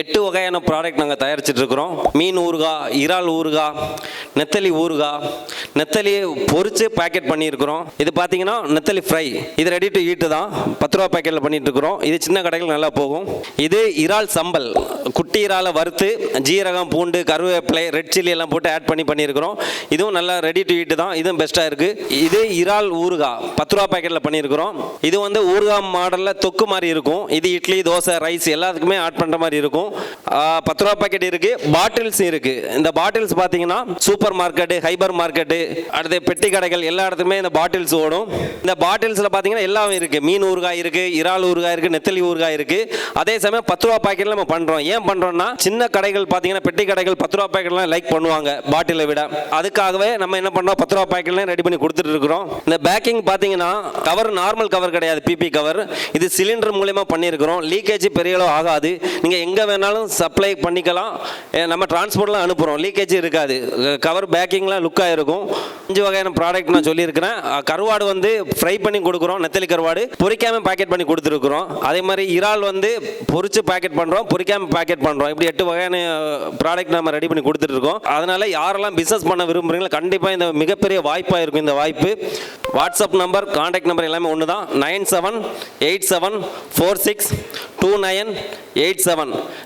எட்டு வகையான ப்ராடக்ட் நாங்கள் தயாரிச்சிட்டு இருக்கிறோம் மீன் ஊறுகாய் இறால் ஊறுகாய் நெத்தலி ஊறுகாய். நெத்தலி பொறிச்சு பேக்கெட் பண்ணியிருக்கிறோம். இது பார்த்தீங்கன்னா நெத்தலி ஃப்ரை இது ரெடி டு ஈட்டு தான். பத்து ரூபா பேக்கெட்டில் பண்ணிட்டு இருக்கிறோம் இது சின்ன கடைகள் நல்லா போகும். இது இறால் சம்பல். குட்டி இறாலை வறுத்து ஜீரகம் பூண்டு கருவேப்பிலை ரெட் சில்லி எல்லாம் போட்டு ஆட் பண்ணி பண்ணியிருக்கிறோம். இதுவும் நல்லா ரெடி டு ஈட்டு தான். இதுவும் பெஸ்ட்டாக இருக்குது இது இறால் ஊறுகாய். பத்து ரூபா பேக்கெட்டில் பண்ணியிருக்கிறோம். இது வந்து ஊறுகாய் மாடலில் தொக்கு மாதிரி இருக்கும். இது இட்லி தோசை ரைஸ் எல்லாத்துக்குமே ஆட் பண்ணுற மாதிரி இருக்கும். இருக்கும். பத்து ரூபா பாக்கெட் இருக்கு. பாட்டில்ஸ் இருக்கு. இந்த பாட்டில்ஸ் பார்த்தீங்கன்னா சூப்பர் மார்க்கெட்டு ஹைபர் மார்க்கெட்டு அடுத்து பெட்டி கடைகள் எல்லா இடத்துக்குமே இந்த பாட்டில்ஸ் ஓடும். இந்த பாட்டில்ஸில் பார்த்தீங்கன்னா எல்லாமே இருக்கு. மீன் ஊறுகாய் இருக்கு இறால் ஊறுகாய் இருக்கு நெத்தலி ஊறுகாய் இருக்கு. அதே சமயம் பத்து ரூபா பாக்கெட்ல நம்ம பண்றோம். ஏன் பண்றோம்னா சின்ன கடைகள் பார்த்தீங்கன்னா பெட்டி கடைகள் பத்து ரூபா பாக்கெட்லாம் லைக் பண்ணுவாங்க பாட்டிலை விட. அதுக்காகவே நம்ம என்ன பண்றோம்? பத்து ரூபா பாக்கெட்லாம் ரெடி பண்ணி கொடுத்துட்டு இருக்கிறோம். இந்த பேக்கிங் பார்த்தீங்கன்னா கவர் நார்மல் கவர் கிடையாது பிபி கவர் இது சிலிண்டர் மூலயமா பண்ணியிருக்கிறோம். லீக்கேஜ் பெரிய அளவு ஆகாது. நீங்கள் எங்கே வேணாலும் சப்ளை பண்ணிக்கலாம். நம்ம டிரான்ஸ்போர்ட்லாம் அனுப்புகிறோம் லீக்கேஜ் இருக்காது. கவர் பேக்கிங்லாம் லுக்காக இருக்கும் அஞ்சு வகையான ப்ராடக்ட் நான் சொல்லியிருக்கிறேன். கருவாடு வந்து ஃப்ரை பண்ணி கொடுக்குறோம். நெத்தலி கருவாடு. பொறிக்காமல் பேக்கெட் பண்ணி கொடுத்துருக்குறோம். அதே மாதிரி இறால் வந்து பொறிச்சு பேக்கெட் பண்ணுறோம் பொறிக்காமல் பேக்கெட் பண்ணுறோம் இப்படி எட்டு வகையான ப்ராடக்ட் நம்ம ரெடி பண்ணி கொடுத்துட்ருக்கோம். அதனால் யாரெல்லாம் பிஸ்னஸ் பண்ண விரும்புகிறீங்களோ கண்டிப்பாக இந்த மிகப்பெரிய வாய்ப்பாக இருக்கும் இந்த வாய்ப்பு. வாட்ஸ்அப் நம்பர் கான்டாக்ட் நம்பர் எல்லாமே ஒன்று தான் nine seven eight seven four six two nine eight seven.